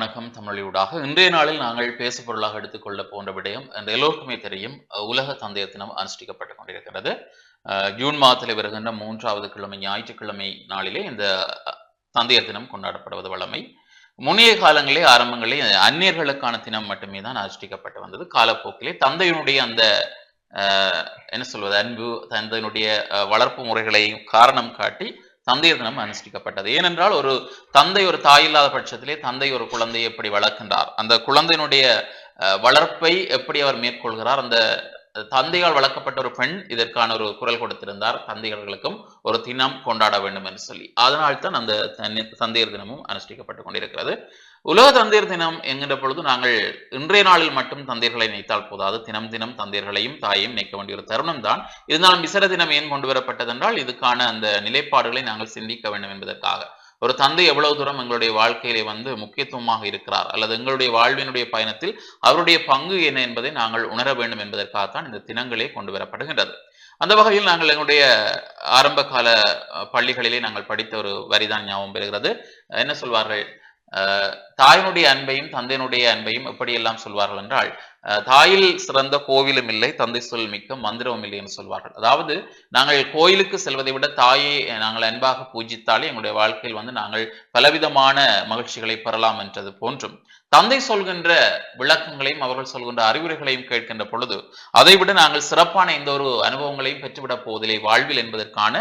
வணக்கம் தமிழொலியூடாக இன்றைய நாளில் நாங்கள் பேசு பொருளாக எடுத்துக்கொள்ள போன்ற விடயம் அந்த எல்லோருக்குமே தெரியும். உலக தந்தையர் தினம் அனுஷ்டிக்கப்பட்டுக் கொண்டிருக்கிறது ஜூன் மாதத்தில் வருகின்ற மூன்றாவது கிழமை ஞாயிற்றுக்கிழமை நாளிலே இந்த தந்தையர் தினம் கொண்டாடப்படுவது வழமை. முன்னைய காலங்களே ஆரம்பங்களே அந்நியர்களுக்கான தினம் மட்டுமே தான் அனுஷ்டிக்கப்பட்டு வந்தது. காலப்போக்கிலே தந்தையினுடைய அந்த என்ன சொல்வது அன்பு தந்தையினுடைய வளர்ப்பு முறைகளையும் காரணம் காட்டி தந்தையர் தினம் அனுஷ்டிக்கப்பட்டது ஏனென்றால் ஒரு தந்தை ஒரு தாய் இல்லாத பட்சத்திலே தந்தை ஒரு குழந்தையை எப்படி வளர்க்கின்றார்? அந்த குழந்தையினுடைய வளர்ப்பை எப்படி அவர் மேற்கொள்கிறார்? அந்த தந்தையால் வளர்க்கப்பட்ட ஒரு பெண் இதற்கான ஒரு குரல் கொடுத்திருந்தார். தந்தையர்களுக்கும் ஒரு தினம் கொண்டாட வேண்டும் என்று சொல்லி. அதனால்தான் அந்த தந்தையர் தினமும் அனுஷ்டிக்கப்பட்டுக் கொண்டிருக்கிறது. உலக தந்தையர் தினம் என்கின்ற பொழுது நாங்கள் இன்றைய நாளில் மட்டும் தந்தையர்களை நினைத்தால் போதாது. தினம் தினம் தந்தையர்களையும் தாயையும் நினைக்க வேண்டிய ஒரு தருணம் தான். இருந்தாலும் விசர தினம் ஏன் கொண்டு வரப்பட்டதென்றால் இதுக்கான அந்த நிலைப்பாடுகளை நாங்கள் சிந்திக்க வேண்டும் என்பதற்காக. ஒரு தந்தை எவ்வளவு தூரம் எங்களுடைய வாழ்க்கையிலே வந்து முக்கியத்துவமாக இருக்கிறார் அல்லது எங்களுடைய வாழ்வினுடைய பயணத்தில் அவருடைய பங்கு என்ன என்பதை நாங்கள் உணர வேண்டும் என்பதற்காகத்தான் இந்த தினங்களே கொண்டு வரப்படுகின்றது. அந்த வகையில் நாங்கள் எங்களுடைய ஆரம்ப கால பள்ளிகளிலே நாங்கள் படித்த ஒரு வரிதான் ஞாபகம் பெறுகிறது. என்ன சொல்வார்கள்? தாயினுடைய அன்பையும் தந்தையினுடைய அன்பையும் எப்படியெல்லாம் சொல்வார்கள் என்றால் தாயில் சிறந்த கோவிலும் இல்லை தந்தை சொல் மிக்க மந்திரமும் இல்லை என்று சொல்வார்கள். அதாவது நாங்கள் கோயிலுக்கு செல்வதை விட தாயை நாங்கள் அன்பாக பூஜித்தாலே எங்களுடைய வாழ்க்கையில் வந்து நாங்கள் பலவிதமான மகிழ்ச்சிகளை பெறலாம் என்றது போன்றும். தந்தை சொல்கின்ற விளக்கங்களையும் அவர்கள் சொல்கின்ற அறிவுரைகளையும் கேட்கின்ற பொழுது அதைவிட நாங்கள் சிறப்பான எந்த ஒரு அனுபவங்களையும் பெற்றுவிடப் போவதில்லை. வாழ்வில் என்பதற்கான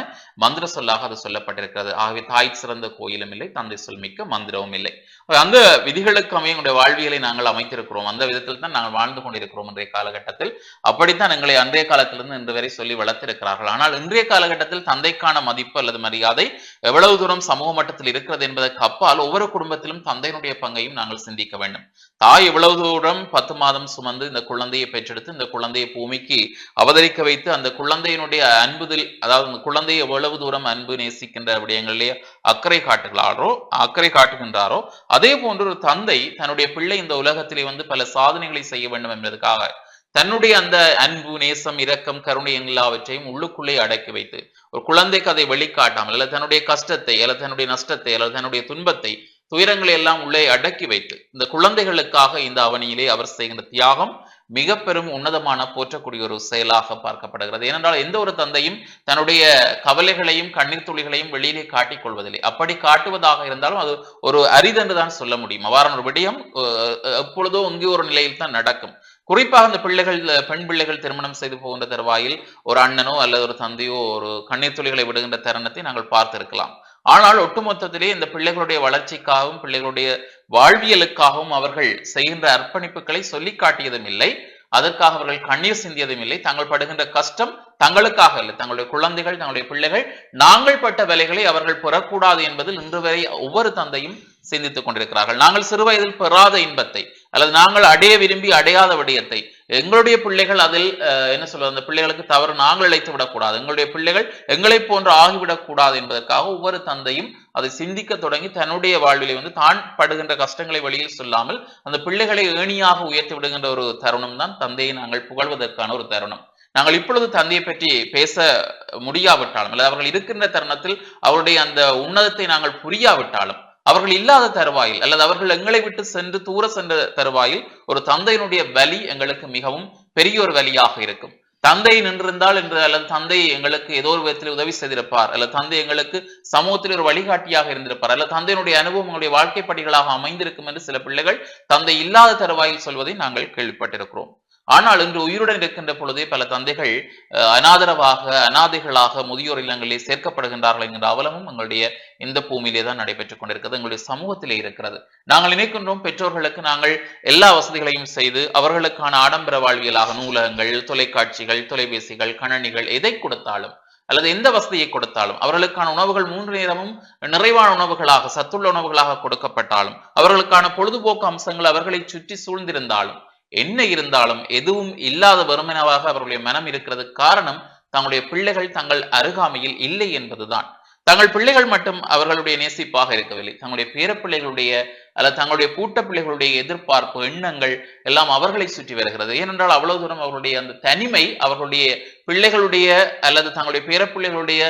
மந்திர சொல்லாக அது சொல்லப்பட்டிருக்கிறது. ஆகவே தாய் சிறந்த கோயிலும் இல்லை தந்தை சொல் மிக்க மந்திரமும் இல்லை. அந்த விதிகளுக்கு அமைய எங்களுடைய வாழ்வியலை நாங்கள் அமைத்திருக்கிறோம். அந்த விதத்தில் தான் நாங்கள் வாழ்ந்து வாழ்ந்து கொண்டிருக்கிறோம் இன்றைய காலகட்டத்தில். அப்படித்தான் எங்களை அன்றைய காலத்திலிருந்து இன்று வரை சொல்லி வளர்த்திருக்கிறார்கள். ஆனால் இன்றைய காலகட்டத்தில் தந்தைக்கான மதிப்பு அல்லது மரியாதை எவ்வளவு தூரம் சமூக மட்டத்தில் இருக்கிறது என்பதற்கு அப்பால் ஒவ்வொரு குடும்பத்திலும் தந்தையினுடைய பங்கையும் நாங்கள் சிந்திக்க வேண்டும். தாய் எவ்வளவு தூரம் பத்து மாதம் சுமந்து இந்த குழந்தையை பெற்றெடுத்து இந்த குழந்தையை பூமிக்கு அவதரிக்க வைத்து அந்த குழந்தையினுடைய அன்புதில் அதாவது அந்த குழந்தையை எவ்வளவு தூரம் அன்பு நேசிக்கின்ற விடயங்களிலே அக்கறை காட்டுகிறாரோ அக்கறை காட்டுகின்றாரோ அதே போன்று ஒரு தந்தை தன்னுடைய பிள்ளை இந்த உலகத்திலே வந்து பல சாதனைகளை செய்ய வேண்டும் என்பதற்காக தன்னுடைய அந்த அன்பு நேசம் இரக்கம் கருணை எல்லாவற்றையும் உள்ளுக்குள்ளே அடக்கி வைத்து ஒரு குழந்தைக்கு அதை வெளிக்காட்டாமல் அல்லது தன்னுடைய கஷ்டத்தை அல்லது தன்னுடைய நஷ்டத்தை அல்லது தன்னுடைய துன்பத்தை துயரங்களை எல்லாம் உள்ளே அடக்கி வைத்து இந்த குழந்தைகளுக்காக இந்த அவனியிலே அவர் செய்கின்ற தியாகம் மிக பெரும் உன்னதமான போற்றக்கூடிய ஒரு செயலாக பார்க்கப்படுகிறது. ஏனென்றால் எந்த ஒரு தந்தையும் தன்னுடைய கவலைகளையும் கண்ணீர் துளிகளையும் வெளியிலே காட்டிக் கொள்வதில்லை. அப்படி காட்டுவதாக இருந்தாலும் அது ஒரு அரிதென்று தான் சொல்ல முடியும். அவ்வாறான ஒரு விடயம் அஹ், எப்பொழுதோ இங்கே ஒரு நிலையில் தான் நடக்கும். குறிப்பாக அந்த பிள்ளைகள் பெண் பிள்ளைகள் திருமணம் செய்து போகின்ற தருவாயில் ஒரு அண்ணனோ அல்லது ஒரு தந்தையோ ஒரு கண்ணீர் துளிகளை விடுகின்ற தருணத்தை நாங்கள் பார்த்திருக்கலாம். ஆனால் ஒட்டுமொத்தத்திலே இந்த பிள்ளைகளுடைய வளர்ச்சிக்காகவும் பிள்ளைகளுடைய வாழ்வியலுக்காகவும் அவர்கள் செய்கின்ற அர்ப்பணிப்புகளை சொல்லி காட்டியதும் இல்லை. அதற்காக அவர்கள் கண்ணீர் சிந்தியதும் இல்லை. தாங்கள் படுகின்ற கஷ்டம் தங்களுக்காக இல்லை. தங்களுடைய குழந்தைகள் தங்களுடைய பிள்ளைகள் நாங்கள் பட்ட வேலைகளை அவர்கள் பெறக்கூடாது என்பதில் இன்று வரை ஒவ்வொரு தந்தையும் சிந்தித்துக் கொண்டிருக்கிறார்கள். நாங்கள் சிறு வயதில் பெறாத இன்பத்தை அல்லது நாங்கள் அடைய விரும்பி அடையாத விடயத்தை எங்களுடைய பிள்ளைகள் அதில் அஹ், என்ன சொல்வது அந்த பிள்ளைகளுக்கு தவறு நாங்கள் இழைத்து விடக்கூடாது. எங்களுடைய பிள்ளைகள் எங்களை போன்று ஆகிவிடக்கூடாது என்பதற்காக ஒவ்வொரு தந்தையும் அதை சிந்திக்க தொடங்கி தன்னுடைய வாழ்விலே வந்து தான் படுகின்ற கஷ்டங்களை வெளியில் சொல்லாமல் அந்த பிள்ளைகளை ஏணியாக உயர்த்தி விடுகின்ற ஒரு தருணம் தான் தந்தையை நாங்கள் புகழ்வதற்கான ஒரு தருணம். நாங்கள் இப்பொழுது தந்தையை பற்றி பேச முடியாவிட்டாலும் அல்லது அவர்கள் இருக்கின்ற தருணத்தில் அவருடைய அந்த உன்னதத்தை நாங்கள் புரியாவிட்டாலும் அவர்கள் இல்லாத தருவாயில் அல்லது அவர்கள் எங்களை விட்டு சென்று தூர சென்ற தருவாயில் ஒரு தந்தையினுடைய வலி எங்களுக்கு மிகவும் பெரிய ஒரு வலியாக இருக்கும். தந்தை நின்றிருந்தால் என்று அல்லது தந்தை எங்களுக்கு ஏதோ ஒரு விதத்தில் உதவி செய்திருப்பார் அல்லது தந்தை எங்களுக்கு சமூகத்தில் ஒரு வழிகாட்டியாக இருந்திருப்பார் அல்லது தந்தையினுடைய அனுபவம் எங்களுடைய வாழ்க்கை படிகளாக அமைந்திருக்கும் என்று சில பிள்ளைகள் தந்தை இல்லாத தருவாயில் சொல்வதை நாங்கள் கேள்விப்பட்டிருக்கிறோம். ஆனால் இன்று உயிருடன் இருக்கின்ற பொழுதே பல தந்தைகள் அனாதரவாக அனாதைகளாக முதியோர் இல்லங்களிலே சேர்க்கப்படுகின்றார்கள் என்கின்ற அவலமும் எங்களுடைய இந்த பூமியிலே தான் நடைபெற்றுக் கொண்டிருக்கிறது எங்களுடைய சமூகத்திலே இருக்கிறது. நாங்கள் நினைக்கின்றோம் பெற்றோர்களுக்கு நாங்கள் எல்லா வசதிகளையும் செய்து அவர்களுக்கான ஆடம்பர வாழ்வியலாக நூலகங்கள் தொலைக்காட்சிகள் தொலைபேசிகள் கணனிகள் எதை கொடுத்தாலும் அல்லது எந்த வசதியை கொடுத்தாலும் அவர்களுக்கான உணவுகள் மூன்று நேரமும் நிறைவான உணவுகளாக சத்துள்ள உணவுகளாக கொடுக்கப்பட்டாலும் அவர்களுக்கான பொழுதுபோக்கு அம்சங்கள் அவர்களை சுற்றி சூழ்ந்திருந்தாலும் என்ன இருந்தாலும் எதுவும் இல்லாத வருமனவாக அவர்களுடைய மனம் இருக்கிறது காரணம் தங்களுடைய பிள்ளைகள் தங்கள் அருகாமையில் இல்லை என்பதுதான். தங்கள் பிள்ளைகள் மட்டும் அவர்களுடைய நேசிப்பாக இருக்கவில்லை. தங்களுடைய பேரப்பிள்ளைகளுடைய அல்லது தங்களுடைய கூட்ட பிள்ளைகளுடைய எதிர்பார்ப்பு எண்ணங்கள் எல்லாம் அவர்களை சுற்றி வருகிறது. ஏனென்றால் அவ்வளவு தூரம் அவர்களுடைய அந்த தனிமை அவர்களுடைய பிள்ளைகளுடைய அல்லது தங்களுடைய பேரப்பிள்ளைகளுடைய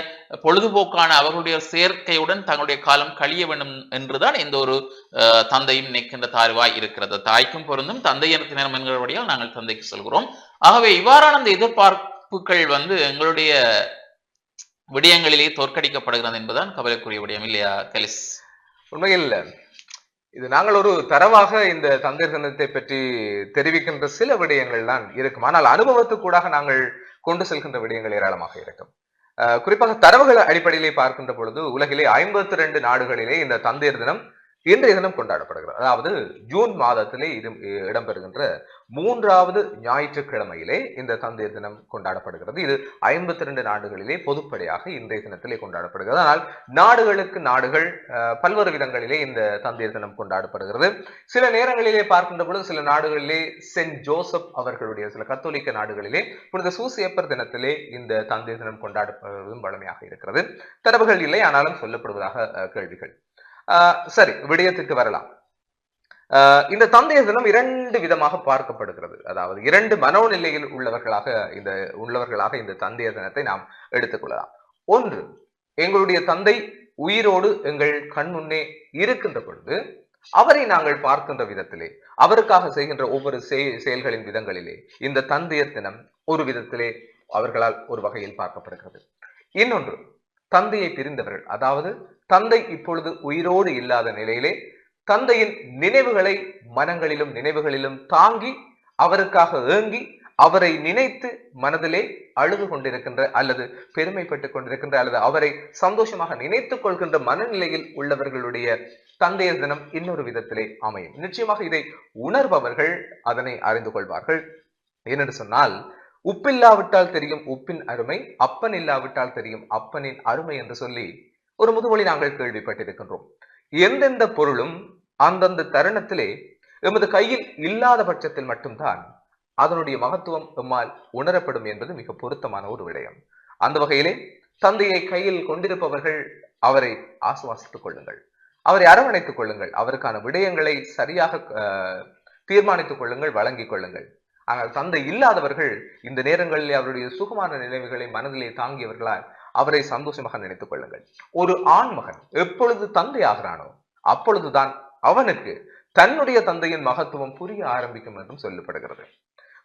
பொழுதுபோக்கான அவர்களுடைய சேர்க்கையுடன் தங்களுடைய காலம் கழிய வேண்டும் என்றுதான் எந்த ஒரு அஹ், தந்தையும் நினைக்கின்ற தாழ்வாய் இருக்கிறது. தாய்க்கும் பொருந்தும் தந்தை இனத்தினரும் என்கிறபடியால் நாங்கள் தந்தைக்கு சொல்கிறோம். ஆகவே இவ்வாறான அந்த எதிர்பார்ப்புகள் வந்து எங்களுடைய விடயங்களிலே தோற்கடிக்கப்படுகிறது என்பதுதான் கவலைக்குரிய விடயம் இல்லையா கலிஸ்? உண்மையில் இது நாங்கள் ஒரு தரவாக இந்த தந்தை தினத்தை பற்றி தெரிவிக்கின்ற சில விடயங்கள் தான் இருக்கும். ஆனால் அனுபவத்துக்கூடாக நாங்கள் கொண்டு செல்கின்ற விடயங்கள் ஏராளமாக இருக்கும். குறிப்பாக தரவுகள் அடிப்படையிலே பார்க்கின்ற பொழுது உலகிலே ஐம்பத்தி ரெண்டு நாடுகளிலே இந்த தந்தையர் தினம் இன்றைய தினம் கொண்டாடப்படுகிறது. அதாவது ஜூன் மாதத்திலே இது இடம்பெறுகின்ற மூன்றாவது ஞாயிற்றுக்கிழமையிலே இந்த தந்தையர் தினம் கொண்டாடப்படுகிறது. இது ஐம்பத்தி ரெண்டு நாடுகளிலே பொதுப்படையாக இன்றைய தினத்திலே கொண்டாடப்படுகிறது. ஆனால் நாடுகளுக்கு நாடுகள் பல்வேறு விதங்களிலே இந்த தந்தையர் தினம் கொண்டாடப்படுகிறது. சில நேரங்களிலே பார்க்கின்ற பொழுது சில நாடுகளிலே சென்ட் ஜோசப் அவர்களுடைய சில கத்தோலிக்க நாடுகளிலே புனித சூசியப்பர் தினத்திலே இந்த தந்தையர் தினம் கொண்டாடப்படுவதும் வழமையாக இருக்கிறது. தரவுகள் இல்லை ஆனாலும் சொல்லப்படுவதாக கேள்விகள். சரி விடயத்துக்கு வரலாம். இந்த தந்தையர் தினம் இரண்டு விதமாக பார்க்கப்படுகிறது. அதாவது இரண்டு மனோநிலையில் உள்ளவர்களாக இந்த உள்ளவர்களாக இந்த தந்தையர் தினத்தை நாம் எடுத்துக்கொள்ளலாம் ஒன்று எங்களுடைய தந்தை உயிரோடு எங்கள் கண் முன்னே இருக்கின்ற பொழுது அவரை நாங்கள் பார்க்கின்ற விதத்திலே அவருக்காக செய்கின்ற ஒவ்வொரு செயல்களின் விதங்களிலே இந்த தந்தையர் தினம் ஒரு விதத்திலே அவர்களால் ஒரு வகையில் பார்க்கப்படுகிறது. இன்னொன்று தந்தையை பிரிந்தவர்கள் அதாவது தந்தை இப்பொழுது உயிரோடு இல்லாத நிலையிலே தந்தையின் நினைவுகளை மனங்களிலும் நினைவுகளிலும் தாங்கி அவருக்காக ஏங்கி அவரை நினைத்து மனதிலே அழுது கொண்டிருக்கின்ற அல்லது பெருமைப்பட்டுக் கொண்டிருக்கின்ற அல்லது அவரை சந்தோஷமாக நினைத்துக் கொள்கின்ற மனநிலையில் உள்ளவர்களுடைய தந்தையர் தினம் இன்னொரு விதத்திலே அமையும். நிச்சயமாக இதை உணர்பவர்கள் அதனை அறிந்து கொள்வார்கள். ஏனென்று சொன்னால் உப்பில்லாவிட்டால் தெரியும் உப்பின் அருமை அப்பன் இல்லாவிட்டால் தெரியும் அப்பனின் அருமை என்று சொல்லி ஒரு முதுமொழி நாங்கள் கேள்விப்பட்டிருக்கின்றோம். எந்தெந்த பொருளும் அந்தந்த தருணத்திலே எமது கையில் இல்லாத பட்சத்தில் மட்டும்தான் அதனுடைய மகத்துவம் எம்மால் உணரப்படும் என்பது மிக பொருத்தமான ஒரு விடயம். அந்த வகையிலே தந்தையை கையில் கொண்டிருப்பவர்கள் அவரை ஆசுவாசித்துக் கொள்ளுங்கள். அவரை அரவணைத்துக் கொள்ளுங்கள். அவருக்கான விடயங்களை சரியாக அஹ், தீர்மானித்துக் கொள்ளுங்கள் வழங்கிக் கொள்ளுங்கள். ஆனால் தந்தை இல்லாதவர்கள் இந்த நேரங்களில் அவருடைய சுகமான நினைவுகளை மனதிலே தாங்கியவர்களால் அவரை சந்தோஷமாக நினைத்துக் கொள்ளுங்கள். ஒரு ஆண்மகன் எப்பொழுது தந்தை ஆகிறானோ அப்பொழுதுதான் அவனுக்கு தன்னுடைய தந்தையின் மகத்துவம் புரிய ஆரம்பிக்கும் என்றும் சொல்லப்படுகிறது.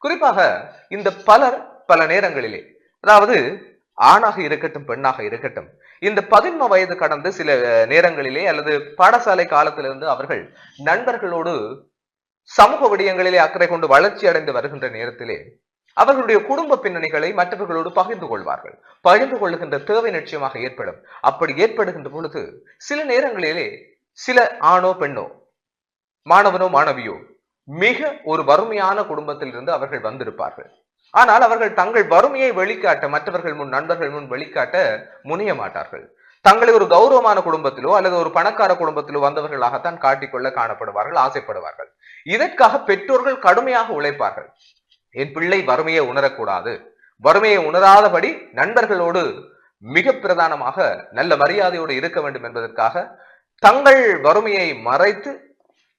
குறிப்பாக இந்த பலர் பல நேரங்களிலே அதாவது ஆணாக இருக்கட்டும் பெண்ணாக இருக்கட்டும் இந்த பதின்ம வயது கடந்து சில நேரங்களிலே அல்லது பாடசாலை காலத்திலிருந்து அவர்கள் நண்பர்களோடு சமூக விடயங்களிலே அக்கறை கொண்டு வளர்ச்சி அடைந்து வருகின்ற நேரத்திலே அவர்களுடைய குடும்ப பின்னணிகளை மற்றவர்களோடு பகிர்ந்து கொள்வார்கள். பகிர்ந்து கொள்ளுகின்ற தேவை நிச்சயமாக ஏற்படும். அப்படி ஏற்படுகின்ற பொழுது சில நேரங்களிலே சில ஆணோ பெண்ணோ மாணவனோ மாணவியோ மிக ஒரு வறுமையான குடும்பத்திலிருந்து அவர்கள் வந்திருப்பார்கள். ஆனால் அவர்கள் தங்கள் வறுமையை வெளிக்காட்ட மற்றவர்கள் முன் நண்பர்கள் முன் வெளிக்காட்ட முனைய மாட்டார்கள். தங்களை ஒரு கௌரவமான குடும்பத்திலோ அல்லது ஒரு பணக்கார குடும்பத்திலோ வந்தவர்களாகத்தான் காட்டிக்கொள்ள காணப்படுவார்கள் ஆசைப்படுவார்கள். இதற்காக பெற்றோர்கள் கடுமையாக உழைப்பார்கள். என் பிள்ளை வறுமையை உணரக்கூடாது. வறுமையை உணராதபடி நண்பர்களோடு மிக பிரதானமாக நல்ல மரியாதையோடு இருக்க வேண்டும் என்பதற்காக தங்கள் வறுமையை மறைத்து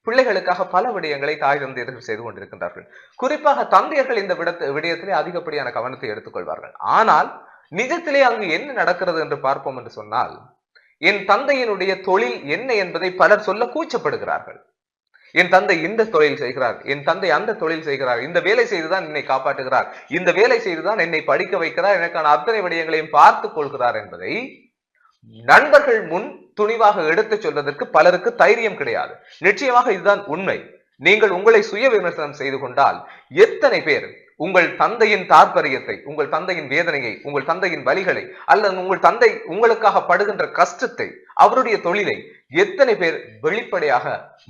பிள்ளைகளுக்காக பல விடயங்களை தாய் தந்தையர்கள் செய்து கொண்டிருக்கின்றார்கள். குறிப்பாக தந்தையர்கள் இந்த விடத்து விடயத்திலே அதிகப்படியான கவனத்தை எடுத்துக்கொள்வார்கள் ஆனால் நிஜத்திலே அங்கு என்ன நடக்கிறது என்று பார்ப்போம் என்று சொன்னால் என் தந்தையினுடைய தொழில் என்ன என்பதை பலர் சொல்ல கூச்சப்படுகிறார்கள். என் தந்தை இந்த தொழில் செய்கிறார் என் தந்தை அந்த தொழில் செய்கிறார் இந்த வேலை செய்துதான் என்னை காப்பாற்றுகிறார் இந்த வேலை செய்துதான் என்னை படிக்க வைக்கிறார் எனக்கான அத்தனை விடயங்களையும் பார்த்துக் கொள்கிறார் என்பதை நண்பர்கள் முன் துணிவாக எடுத்துச் சொல்வதற்கு பலருக்கு தைரியம் கிடையாது. நிச்சயமாக இதுதான் உண்மை. நீங்கள் உங்களை சுய விமர்சனம் செய்து கொண்டால் எத்தனை பேர் உங்கள் தந்தையின் தாற்பரியத்தை உங்கள் தந்தையின் வேதனையை உங்கள் தந்தையின் வலிகளை அல்லது உங்கள் தந்தை உங்களுக்காக படுகின்ற கஷ்டத்தை அவருடைய தொழிலை எத்தனை பேர் வெளிப்படையாக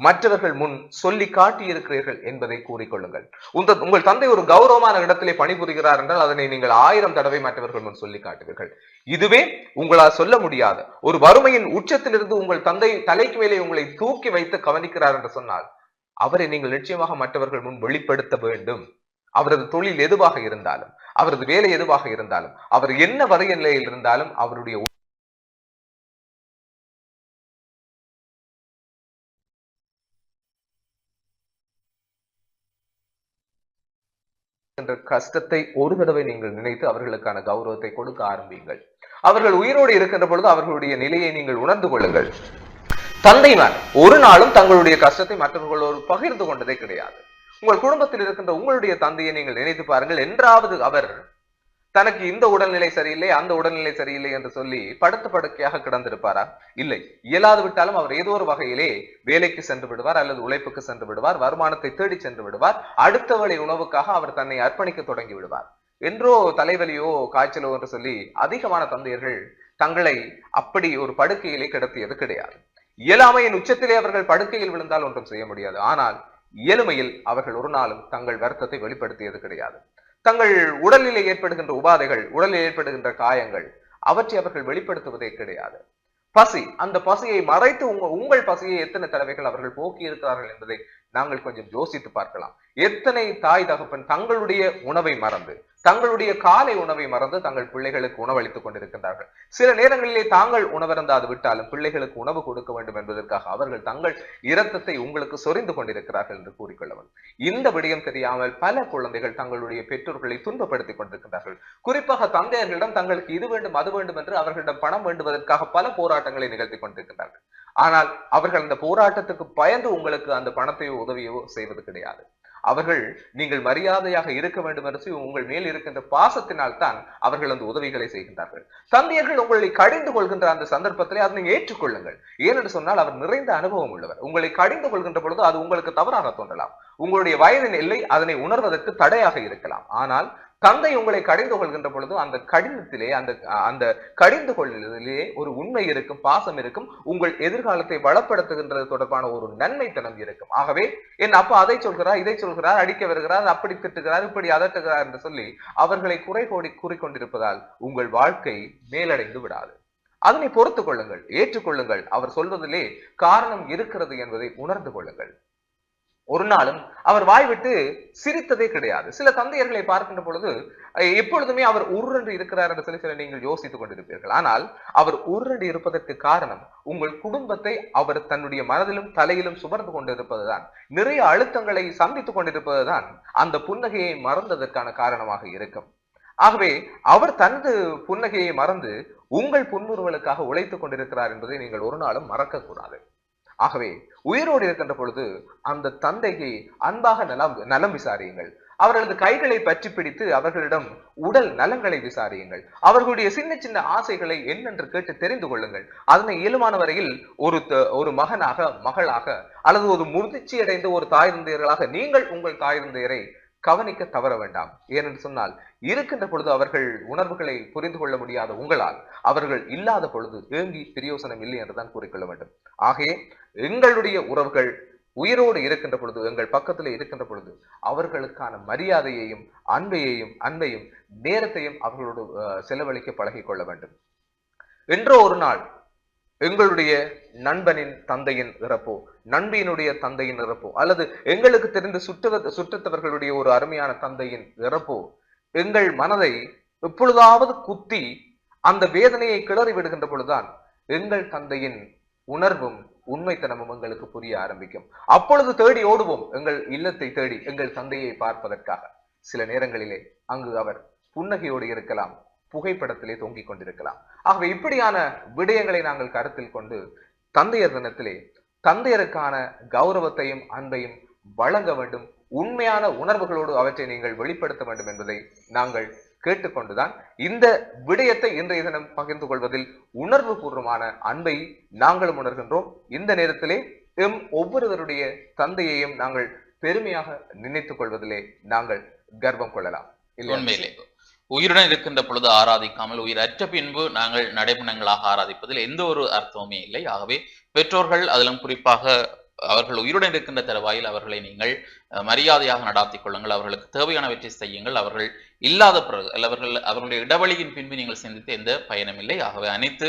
மற்றவர்கள் முன் சொல்லி காட்டியிருக்கிறீர்கள் என்பதை கூறிக்கொள்ளுங்கள். உந்த உங்கள் தந்தை ஒரு கௌரவமான இடத்திலே பணிபுரிகிறார் என்றால் அதனை நீங்கள் ஆயிரம் தடவை மற்றவர்கள் முன் சொல்லி காட்டுவீர்கள். இதுவே உங்களால் சொல்ல முடியாத ஒரு வறுமையின் உச்சத்திலிருந்து உங்கள் தந்தை தலைக்கு மேலே உங்களை தூக்கி வைத்து கவனிக்கிறார் என்று சொன்னால் அவரை நீங்கள் நிச்சயமாக மற்றவர்கள் முன் வெளிப்படுத்த வேண்டும். அவரது தொழில் எதுவாக இருந்தாலும் அவரது வேலை எதுவாக இருந்தாலும் அவர் என்ன வரைய நிலையில் இருந்தாலும் அவருடைய என்ற கஷ்டத்தை ஒரு தடவை நீங்கள் நினைத்து அவர்களுக்கான கௌரவத்தை கொடுக்க ஆரம்பியுங்கள். அவர்கள் உயிரோடு இருக்கின்ற பொழுது அவர்களுடைய நிலையை நீங்கள் உணர்ந்து கொள்ளுங்கள். தந்தைமார் ஒரு நாளும் தங்களுடைய கஷ்டத்தை மற்றவர்களோடு பகிர்ந்து கொண்டதே கிடையாது. உங்கள் குடும்பத்தில் இருக்கின்ற உங்களுடைய தந்தையை நீங்கள் நினைத்து பாருங்கள். என்றாவது அவர் தனக்கு இந்த உடல்நிலை சரியில்லை அந்த உடல்நிலை சரியில்லை என்று சொல்லி படுத்த படுக்கையாக கிடந்திருப்பாரா? இல்லை. இயலாது விட்டாலும் அவர் ஏதோ ஒரு வகையிலே வேலைக்கு சென்று விடுவார் அல்லது உழைப்புக்கு சென்று விடுவார் வருமானத்தை தேடி சென்று விடுவார். அடுத்த வழி உணவுக்காக அவர் தன்னை அர்ப்பணிக்க தொடங்கி விடுவார். என்றோ தலைவலியோ காய்ச்சலோ என்று சொல்லி அதிகமான தந்தையர்கள் தங்களை அப்படி ஒரு படுக்கையிலே கிடத்தியது கிடையாது. இயலாமையின் உச்சத்திலே அவர்கள் படுக்கையில் விழுந்தால் ஒன்றும் செய்ய முடியாது. ஆனால் இயலுமையில் அவர்கள் ஒரு நாளும் தங்கள் வருத்தத்தை வெளிப்படுத்தியது கிடையாது. தங்கள் உடலிலே ஏற்படுகின்ற உபாதைகள் உடலில் ஏற்படுகின்ற காயங்கள் அவற்றை அவர்கள் வெளிப்படுத்துவதே கிடையாது. பசி அந்த பசியை மறைத்து உங்க உங்கள் பசியை எத்தனை தடவைகள் அவர்கள் போக்கி இருக்கிறார்கள் என்பதை நாங்கள் கொஞ்சம் யோசித்து பார்க்கலாம். எத்தனை தாய் தகப்பன் தங்களுடைய உணவை மறந்து தங்களுடைய காலை உணவை மறந்து தங்கள் பிள்ளைகளுக்கு உணவளித்துக் கொண்டிருக்கின்றார்கள். சில நேரங்களிலே தாங்கள் உணவருந்தாது விட்டாலும் பிள்ளைகளுக்கு உணவு கொடுக்க வேண்டும் என்பதற்காக அவர்கள் தங்கள் இரத்தத்தை உங்களுக்கு சொரிந்து கொண்டிருக்கிறார்கள் என்று கூறிக்கொள்ளவன். இந்த விடயம் தெரியாமல் பல குழந்தைகள் தங்களுடைய பெற்றோர்களை துன்பப்படுத்திக் கொண்டிருக்கிறார்கள் குறிப்பாக தந்தையர்களிடம் தங்களுக்கு இது வேண்டும் அது வேண்டும் என்று அவர்களிடம் பணம் வேண்டுவதற்காக பல போராட்டங்களை நிகழ்த்தி கொண்டிருக்கின்றார்கள். ஆனால் அவர்கள் அந்த போராட்டத்துக்கு பயந்து உங்களுக்கு அந்த பணத்தையோ உதவியோ செய்வது கிடையாது. அவர்கள் நீங்கள் மரியாதையாக இருக்க வேண்டும் என்று உங்கள் மேல் இருக்கின்ற பாசத்தினால் தான் அவர்கள் அந்த உதவிகளை செய்கின்றார்கள். தந்தையர்கள் உங்களை கடிந்து கொள்கின்ற அந்த சந்தர்ப்பத்திலே அதனை ஏற்றுக்கொள்ளுங்கள். ஏனென்று சொன்னால் அவர் நிறைந்த அனுபவம் உள்ளவர். உங்களை கடிந்து கொள்கின்ற பொழுது அது உங்களுக்கு தவறாக தோன்றலாம். உங்களுடைய வயதின் எல்லை அதனை உணர்வதற்கு தடையாக இருக்கலாம். ஆனால் தந்தை உங்களை கடிந்து கொள்கின்ற பொழுது அந்த கடினத்திலே அந்த அந்த கடிந்து கொள்வதிலே ஒரு உண்மை இருக்கும் பாசம் இருக்கும் உங்கள் எதிர்காலத்தை வளப்படுத்துகின்றது தொடர்பான ஒரு நன்மைத்தனம் இருக்கும். ஆகவே என் அப்பா அதை சொல்கிறார் இதை சொல்கிறார் அடிக்க வருகிறார் அப்படி திட்டுகிறார் இப்படி அதட்டுகிறார் என்று சொல்லி அவர்களை குறை கோடி கூறிக்கொண்டிருப்பதால் உங்கள் வாழ்க்கை மேலடைந்து விடாது. அதனை பொறுத்து கொள்ளுங்கள் ஏற்றுக்கொள்ளுங்கள். அவர் சொல்வதிலே காரணம் இருக்கிறது என்பதை உணர்ந்து கொள்ளுங்கள். ஒரு நாளும் அவர் வாய்விட்டு சிரித்ததே கிடையாது. சில தந்தையர்களை பார்க்கின்ற பொழுது எப்பொழுதுமே அவர் உருண்டு இருக்கிறார் என்று சொல்லி சில நீங்கள் யோசித்துக் கொண்டிருப்பீர்கள். ஆனால் அவர் உருண்டு இருப்பதற்கு காரணம் உங்கள் குடும்பத்தை அவர் தன்னுடைய மனதிலும் தலையிலும் சுமர்ந்து கொண்டிருப்பதுதான். நிறைய அழுத்தங்களை சந்தித்துக் கொண்டிருப்பதுதான் அந்த புன்னகையை மறந்ததற்கான காரணமாக இருக்கும். ஆகவே அவர் தனது புன்னகையை மறந்து உங்கள் புன்முறுவலுக்காக உழைத்துக் கொண்டிருக்கிறார் என்பதை நீங்கள் ஒரு நாளும் மறக்கக்கூடாது. ஆகவே உயிரோடு இருக்கின்ற பொழுது அந்த தந்தையை அன்பாக நலம் நலம் விசாரியுங்கள். அவர்களது கைகளை பற்றி பிடித்து அவர்களிடம் உடல் நலங்களை விசாரியுங்கள். அவர்களுடைய சின்ன சின்ன ஆசைகளை என்னென்று கேட்டு தெரிந்து கொள்ளுங்கள். அதனை இயலுமான வரையில் ஒரு த- ஒரு மகனாக மகளாக அல்லது ஒரு முதிர்ச்சி அடைந்த ஒரு தாய் தந்தையர்களாக நீங்கள் உங்கள் தாய் தந்தையரை கவனிக்க தவற வேண்டாம். ஏனென்று சொன்னால் இருக்கின்ற பொழுது அவர்கள் உணர்வுகளை புரிந்து கொள்ள முடியாத உங்களால் அவர்கள் இல்லாத பொழுது ஏங்கி பிரியோசனம் இல்லை என்றுதான் கூறிக்கொள்ள வேண்டும். ஆகவே எங்களுடைய உறவுகள் உயிரோடு இருக்கின்ற பொழுது எங்கள் பக்கத்தில் இருக்கின்ற பொழுது அவர்களுக்கான மரியாதையையும் அன்பையையும் அன்பையும் நேரத்தையும் அவர்களோடு அஹ், செலவழிக்க பழகிக் கொள்ள வேண்டும். என்றோ ஒரு நாள் எங்களுடைய நண்பனின் தந்தையின் இறப்போ நண்பியினுடைய தந்தையின் இறப்போ அல்லது எங்களுக்கு தெரிந்த சுற்று சுற்றத்தவர்களுடைய ஒரு அருமையான தந்தையின் இறப்போ எங்கள் மனதை எப்பொழுதாவது குத்தி அந்த வேதனையை கிளறி விடுகின்ற பொழுதுதான் எங்கள் தந்தையின் உணர்வும் உண்மைத்தனமும் எங்களுக்கு புரிய ஆரம்பிக்கும். அப்பொழுது தேடி ஓடுவோம் எங்கள் இல்லத்தை தேடி எங்கள் தந்தையை பார்ப்பதற்காக. சில நேரங்களிலே அங்கு அவர் புன்னகையோடு இருக்கலாம் புகைப்படத்திலே தொங்கிக் கொண்டிருக்கலாம். ஆகவே இப்படியான விடயங்களை நாங்கள் கருத்தில் கொண்டு தந்தையர் தினத்திலே தந்தையருக்கான கௌரவத்தையும் அன்பையும் வழங்க வேண்டும். உண்மையான உணர்வுகளோடு அவற்றை நீங்கள் வெளிப்படுத்த வேண்டும் என்பதை நாங்கள் கேட்டுக்கொண்டுதான் இந்த விடயத்தை இன்றைய தினம் பகிர்ந்து கொள்வதில் உணர்வு பூர்வமான அன்பை நாங்களும் உணர்கின்றோம். இந்த நேரத்திலே எம் ஒவ்வொருவருடைய தந்தையையும் நாங்கள் பெருமையாக நினைத்துக் கொள்வதிலே நாங்கள் கர்வம் கொள்ளலாம். உண்மையிலே. உயிருடன் இருக்கின்ற பொழுது ஆராதிக்காமல் உயிர் அற்ற பின்பு நாங்கள் நடைமுறைகளாக ஆராதிப்பதில் எந்த ஒரு அர்த்தமுமே இல்லை. ஆகவே பெற்றோர்கள் அதிலும் குறிப்பாக அவர்கள் உயிருடன் இருக்கின்ற தருவாயில் அவர்களை நீங்கள் மரியாதையாக நடாத்திக் கொள்ளுங்கள். அவர்களுக்கு தேவையானவற்றை செய்யுங்கள். அவர்கள் இல்லாத பிறகு அவர்கள் அவர்களுடைய இடைவெளியின் பின்பு நீங்கள் சிந்தித்து எந்த பயனும் இல்லை. ஆகவே அனைத்து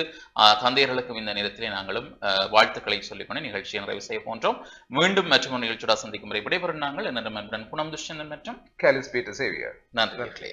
தந்தையர்களுக்கும் இந்த நேரத்திலே நாங்களும் வாழ்த்துக்களை சொல்லிக்கொண்டு நிகழ்ச்சியை நிறைவு செய்ய போன்றோம். மீண்டும் மற்றும் நிகழ்ச்சியோட சந்திக்கும் வரை விடைபெறும் நாங்கள். என்னிடம் அன்புடன் குணம் துஷ்யந்தன் மற்றும் Callis Peter Xavier நன்றி.